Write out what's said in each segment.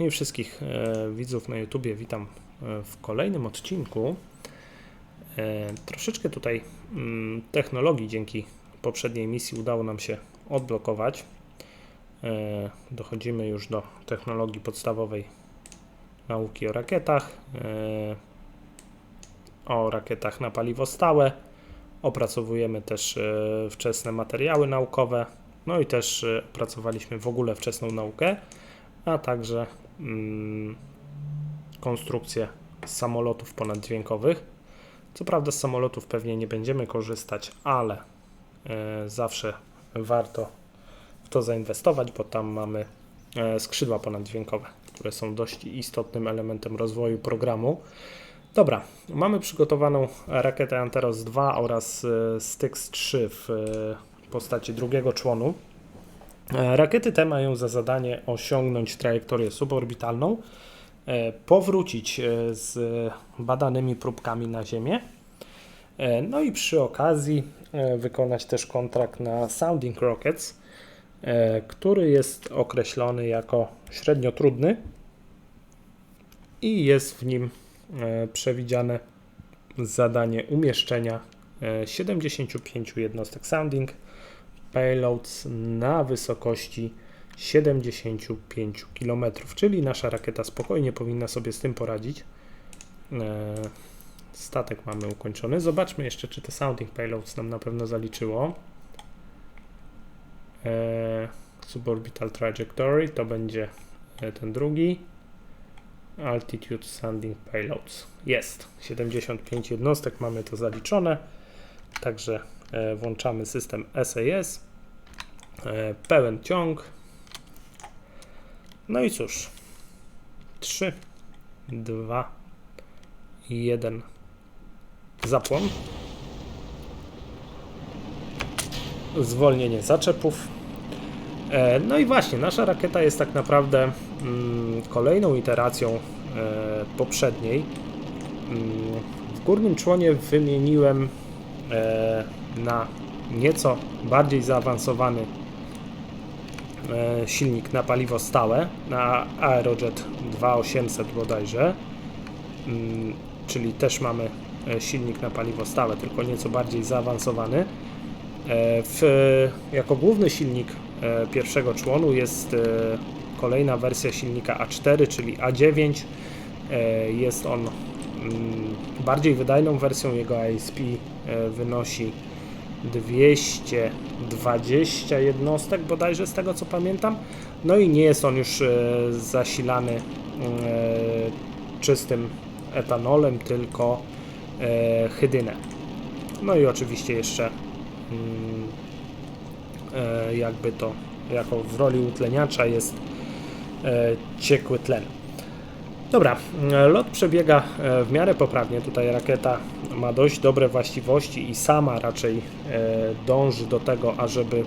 I wszystkich e, widzów na YouTubie witam e, w kolejnym odcinku. E, troszeczkę tutaj mm, technologii dzięki poprzedniej misji udało nam się odblokować. Dochodzimy już do technologii podstawowej nauki o rakietach, o rakietach na paliwo stałe. Opracowujemy też wczesne materiały naukowe, no i też opracowaliśmy w ogóle wczesną naukę, a także mm, konstrukcję samolotów ponaddźwiękowych. Co prawda z samolotów pewnie nie będziemy korzystać, ale e, zawsze warto w to zainwestować, bo tam mamy e, skrzydła ponaddźwiękowe, które są dość istotnym elementem rozwoju programu. Dobra, mamy przygotowaną rakietę Anteros 2 oraz e, Styx 3 w postaci drugiego członu. E, Rakiety te mają za zadanie osiągnąć trajektorię suborbitalną, e, powrócić e, z badanymi próbkami na Ziemię, no i przy okazji wykonać też kontrakt na Sounding Rockets, który jest określony jako średnio trudny i jest w nim przewidziane zadanie umieszczenia e, 75 jednostek sounding payloads na wysokości 75 km, czyli nasza rakieta spokojnie powinna sobie z tym poradzić. E, Statek mamy ukończony. Zobaczmy jeszcze, czy te sounding payloads nam na pewno zaliczyło. E, Suborbital trajectory to będzie e, ten drugi. Altitude Sounding Payloads. Jest 75 jednostek, mamy to zaliczone. Także włączamy system SAS. E, pełen ciąg. No i cóż. 3, 2, 1. Zapłon. Zwolnienie zaczepów. E, No i właśnie, nasza rakieta jest tak naprawdę mm, kolejną iteracją e, poprzedniej. Mm, W górnym członie wymieniłem e, na nieco bardziej zaawansowany e, silnik na paliwo stałe, na Aerojet 2800 bodajże, Mm, czyli też mamy e, silnik na paliwo stałe, tylko nieco bardziej zaawansowany. E, W, jako główny silnik e, pierwszego członu jest e, kolejna wersja silnika A4, czyli A9. E, Jest on bardziej wydajną wersją, jego ISP e, wynosi 220 jednostek bodajże z tego co pamiętam. No i nie jest on już e, zasilany e, czystym etanolem, tylko hydynem. No i oczywiście jeszcze mm, jakby to jako w roli utleniacza jest ciekły tlen. Dobra, e, lot przebiega e, w miarę poprawnie. Tutaj rakieta ma dość dobre właściwości i sama raczej e, dąży do tego, ażeby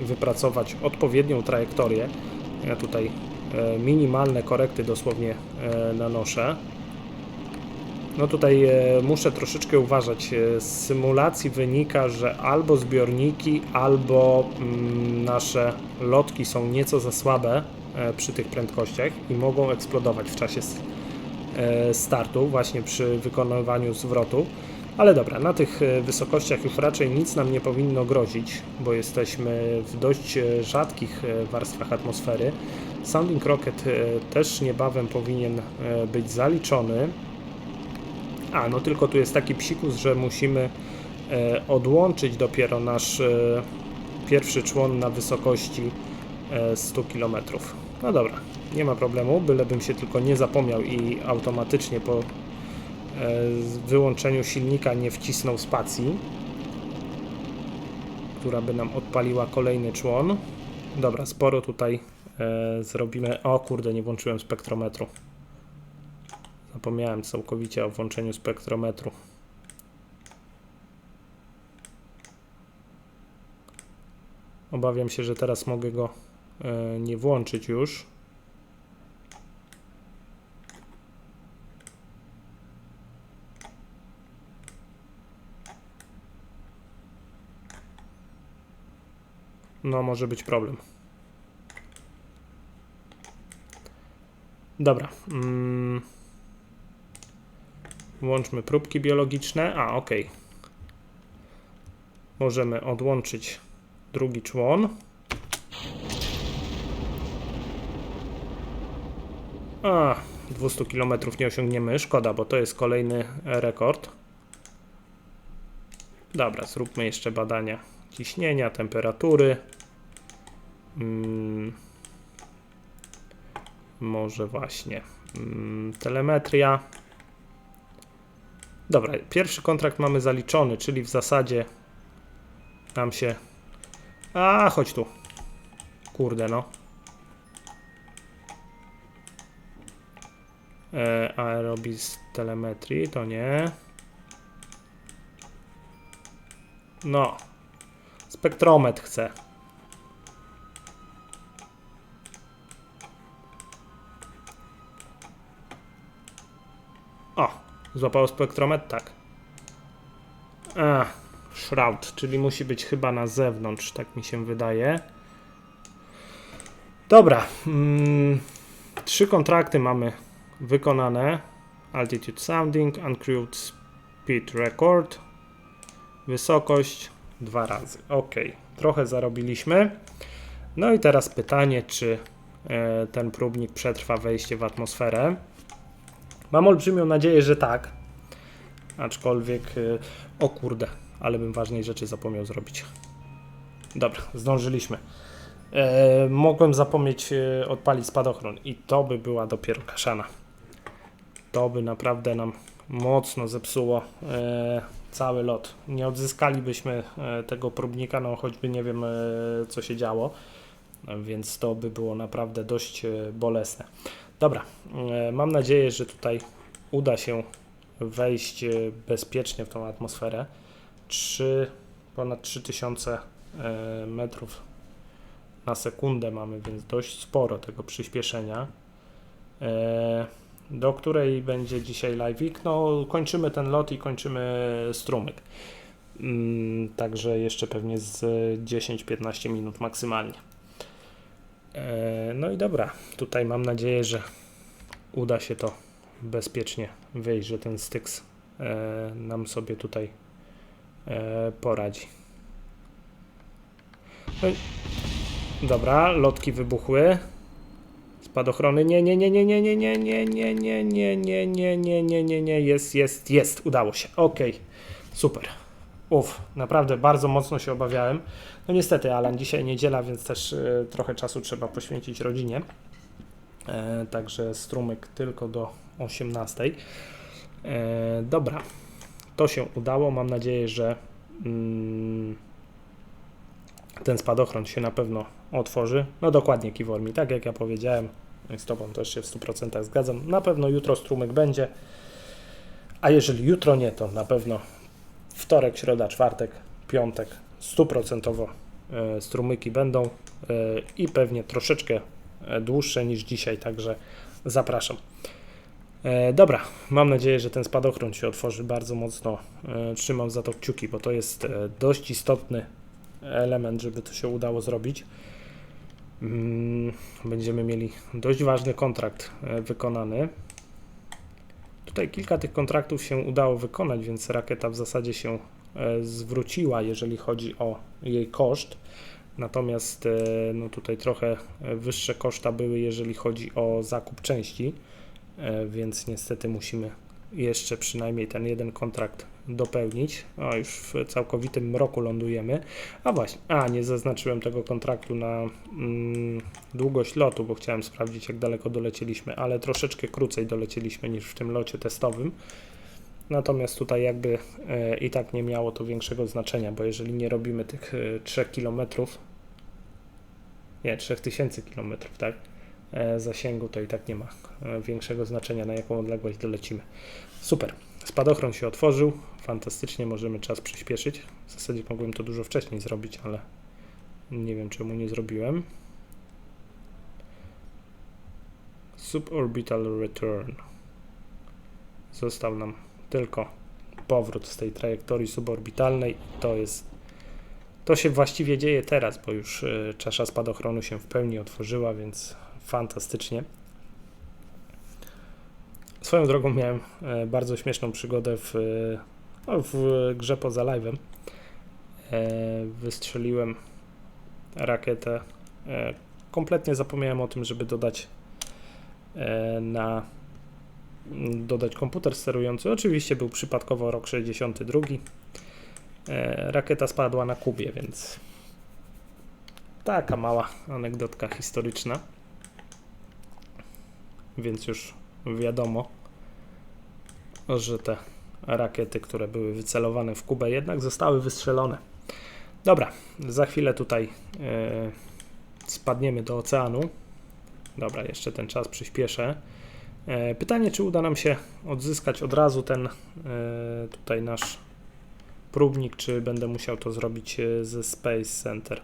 wypracować odpowiednią trajektorię. Ja tutaj minimalne korekty dosłownie nanoszę. No tutaj e, muszę troszeczkę uważać. E, Z symulacji wynika, że albo zbiorniki, albo mm, nasze lotki są nieco za słabe e, przy tych prędkościach i mogą eksplodować w czasie startu, właśnie przy wykonywaniu zwrotu. Ale dobra, na tych wysokościach już raczej nic nam nie powinno grozić, bo jesteśmy w dość rzadkich warstwach atmosfery. Sounding Rocket też niebawem powinien być zaliczony. A, no tylko tu jest taki psikus, że musimy e, odłączyć dopiero nasz e, pierwszy człon na wysokości e, 100 km. No dobra, nie ma problemu, bylebym się tylko nie zapomniał i automatycznie po e, wyłączeniu silnika nie wcisnął spacji, która by nam odpaliła kolejny człon. Dobra, sporo tutaj e, zrobimy. O kurde, nie włączyłem spektrometru. Zapomniałem całkowicie o włączeniu spektrometru. Obawiam się, że teraz mogę go e, nie włączyć już. No, może być problem. Dobra. Mm. Włączmy próbki biologiczne. A, ok. Możemy odłączyć drugi człon. A, 200 km nie osiągniemy. Szkoda, bo to jest kolejny rekord. Dobra, zróbmy jeszcze badania ciśnienia, temperatury. Mm, może właśnie mm, telemetria. Dobra, pierwszy kontrakt mamy zaliczony, czyli w zasadzie nam się. A, chodź tu. Kurde, no. E, aerobis telemetrii to nie. No. Spektrometr chcę. O, złapało spektrometr? Tak. A, shroud, czyli musi być chyba na zewnątrz, tak mi się wydaje. Dobra. Mm, trzy kontrakty mamy wykonane. Altitude sounding, uncrewed speed record, wysokość dwa razy. Ok, trochę zarobiliśmy. No i teraz pytanie, czy e, ten próbnik przetrwa wejście w atmosferę. Mam olbrzymią nadzieję, że tak. Aczkolwiek, e, o kurde, ale bym ważnej rzeczy zapomniał zrobić. Dobra, zdążyliśmy. E, mogłem zapomnieć e, odpalić spadochron i to by była dopiero kaszana. To by naprawdę nam mocno zepsuło e, cały lot. Nie odzyskalibyśmy e, tego próbnika, no choćby nie wiem e, co się działo, więc to by było naprawdę dość e, bolesne. Dobra, e, mam nadzieję, że tutaj uda się wejść e, bezpiecznie w tą atmosferę. 3, ponad 3000 e, metrów na sekundę mamy, więc dość sporo tego przyspieszenia. Do której będzie dzisiaj live'ik? No, kończymy ten lot i kończymy strumyk. Mm, Także jeszcze pewnie z 10-15 minut maksymalnie. E, No i dobra, tutaj mam nadzieję, że uda się to bezpiecznie wyjść, że ten Styx e, nam sobie tutaj e, poradzi. No Dobra, lotki wybuchły. Spadochrony. Nie, nie, nie, nie, nie, nie, nie, nie, nie, nie, nie, nie, nie, nie, nie, nie, nie. Jest, jest, jest. Udało się. Okej. Super. Uf, naprawdę bardzo mocno się obawiałem. No niestety, Alan, dzisiaj niedziela, więc też e, trochę czasu trzeba poświęcić rodzinie. E, także strumyk tylko do 18. E, dobra, to się udało. Mam nadzieję, że mm, ten spadochron się na pewno otworzy. No dokładnie, Kiwormi, tak jak ja powiedziałem, z Tobą też się w 100% zgadzam. Na pewno jutro strumyk będzie, a jeżeli jutro nie, to na pewno wtorek, środa, czwartek, piątek stuprocentowo e, strumyki będą e, i pewnie troszeczkę e, dłuższe niż dzisiaj, także zapraszam. Dobra, mam nadzieję, że ten spadochron się otworzy bardzo mocno. Trzymam za to kciuki, bo to jest dość istotny element, żeby to się udało zrobić. Mm, Będziemy mieli dość ważny kontrakt wykonany. Tutaj kilka tych kontraktów się udało wykonać, więc rakieta w zasadzie się e, zwróciła, jeżeli chodzi o jej koszt. Natomiast e, no tutaj trochę e, wyższe koszta były, jeżeli chodzi o zakup części, więc niestety musimy jeszcze przynajmniej ten jeden kontrakt dopełnić. O, już w całkowitym mroku lądujemy. A właśnie, a nie zaznaczyłem tego kontraktu na mm, długość lotu, bo chciałem sprawdzić, jak daleko dolecieliśmy, ale troszeczkę krócej dolecieliśmy niż w tym locie testowym. Natomiast tutaj jakby e, i tak nie miało to większego znaczenia, bo jeżeli nie robimy tych e, 3 km, nie, 3000 km, tak, zasięgu, to i tak nie ma e, większego znaczenia, na jaką odległość dolecimy. Super. Spadochron się otworzył, fantastycznie, możemy czas przyspieszyć. W zasadzie mogłem to dużo wcześniej zrobić, ale nie wiem czemu nie zrobiłem. Suborbital return. Został nam tylko powrót z tej trajektorii suborbitalnej. To jest to się właściwie dzieje teraz, bo już y, czasza spadochronu się w pełni otworzyła, więc fantastycznie. Swoją drogą miałem e, bardzo śmieszną przygodę w, e, no, w grze poza live'em. E, wystrzeliłem rakietę. Kompletnie zapomniałem o tym, żeby dodać na dodać komputer sterujący. Oczywiście był przypadkowo rok 62. Rakieta spadła na Kubie, więc taka mała anegdotka historyczna. Więc już wiadomo, że te rakiety, które były wycelowane w Kubę, jednak zostały wystrzelone. Dobra, za chwilę tutaj yy, spadniemy do oceanu. Dobra, jeszcze ten czas przyspieszę. Yy, pytanie, czy uda nam się odzyskać od razu ten yy, tutaj nasz próbnik, czy będę musiał to zrobić ze Space Center.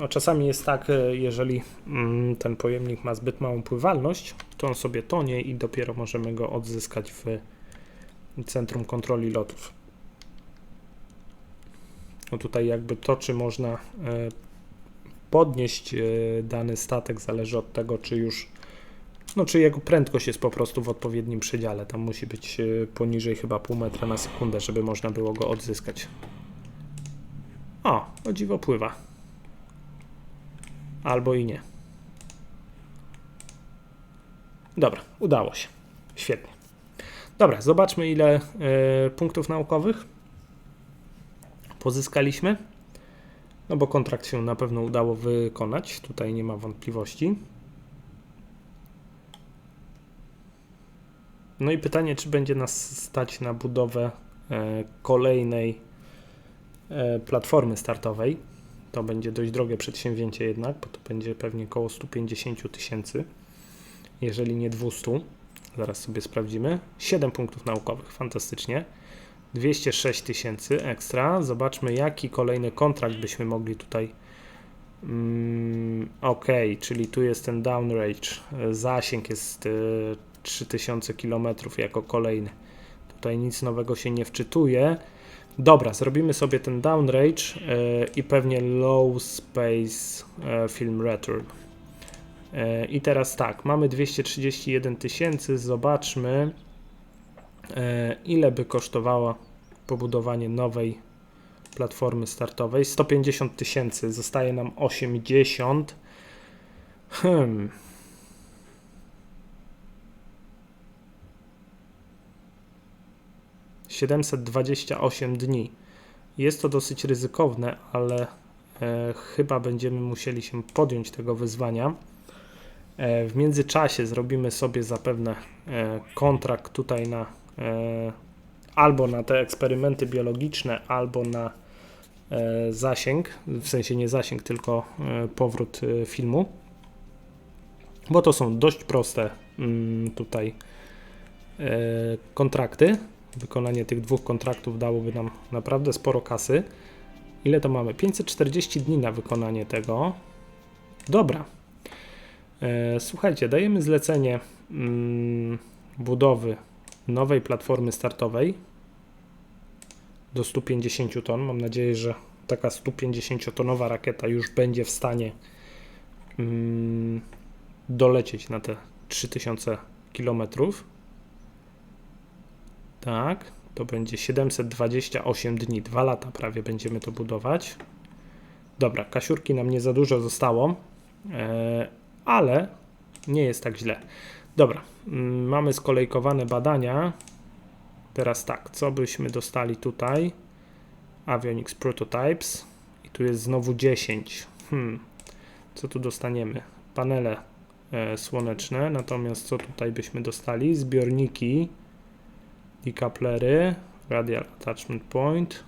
No, czasami jest tak, e, jeżeli mm, ten pojemnik ma zbyt małą pływalność, to on sobie tonie i dopiero możemy go odzyskać w centrum kontroli lotów. No tutaj jakby to, czy można e, podnieść e, dany statek zależy od tego, czy już no czy jego prędkość jest po prostu w odpowiednim przedziale. Tam musi być poniżej chyba pół metra na sekundę, żeby można było go odzyskać. O, o dziwo pływa albo i nie. Dobra, udało się. Świetnie. Dobra, zobaczmy ile y, punktów naukowych pozyskaliśmy. No bo kontrakt się na pewno udało wykonać, tutaj nie ma wątpliwości. No i pytanie, czy będzie nas stać na budowę e, kolejnej e, platformy startowej. To będzie dość drogie przedsięwzięcie jednak, bo to będzie pewnie około 150 tysięcy, jeżeli nie 200. Zaraz sobie sprawdzimy. 7 punktów naukowych, fantastycznie. 206 tysięcy ekstra. Zobaczmy, jaki kolejny kontrakt byśmy mogli tutaj. Mm, ok, czyli tu jest ten downrange. Zasięg jest y, 3000 km jako kolejny. Tutaj nic nowego się nie wczytuje. Dobra, zrobimy sobie ten downrange yy, i pewnie low space yy, film return. Yy, I teraz tak, mamy 231 tysięcy, zobaczmy ile by kosztowało pobudowanie nowej platformy startowej. 150 tysięcy, zostaje nam 80. Hmm. 728 dni. Jest to dosyć ryzykowne, ale e, chyba będziemy musieli się podjąć tego wyzwania. E, w międzyczasie zrobimy sobie zapewne e, kontrakt tutaj na albo na te eksperymenty biologiczne, albo na zasięg, w sensie nie zasięg, tylko powrót filmu, bo to są dość proste mm, tutaj kontrakty. Wykonanie tych dwóch kontraktów dałoby nam naprawdę sporo kasy. Ile to mamy? 540 dni na wykonanie tego. Dobra. E, słuchajcie, dajemy zlecenie mm, budowy nowej platformy startowej do 150 ton. Mam nadzieję, że taka 150-tonowa rakieta już będzie w stanie mm, dolecieć na te 3000 kilometrów. Tak, to będzie 728 dni, 2 lata prawie będziemy to budować. Dobra, kasiurki nam nie za dużo zostało, e, ale nie jest tak źle. Dobra, mm, mamy skolejkowane badania. Teraz tak, co byśmy dostali tutaj? Avionics Prototypes. I tu jest znowu 10. Hmm, co tu dostaniemy? Panele e, słoneczne, natomiast co tutaj byśmy dostali? Zbiorniki decouplery, radial attachment point.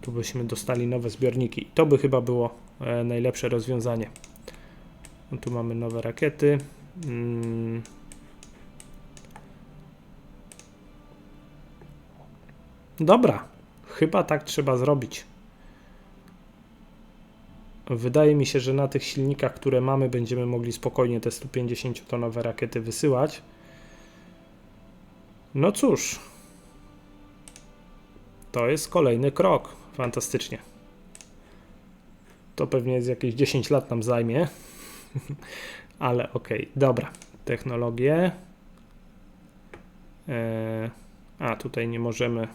Tu byśmy dostali nowe zbiorniki. To by chyba było e, najlepsze rozwiązanie. No tu mamy nowe rakiety. Mm. Dobra, chyba tak trzeba zrobić. Wydaje mi się, że na tych silnikach, które mamy, będziemy mogli spokojnie te 150-tonowe rakiety wysyłać. No cóż, to jest kolejny krok. Fantastycznie. To pewnie z jakieś 10 lat nam zajmie, ale ok, dobra. Technologie. E, a tutaj nie możemy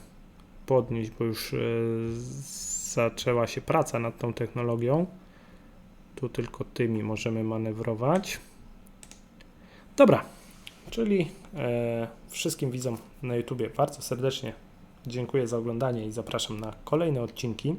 podnieść, bo już e, zaczęła się praca nad tą technologią. Tu tylko tymi możemy manewrować. Dobra, czyli e, wszystkim widzom na YouTubie bardzo serdecznie dziękuję za oglądanie i zapraszam na kolejne odcinki.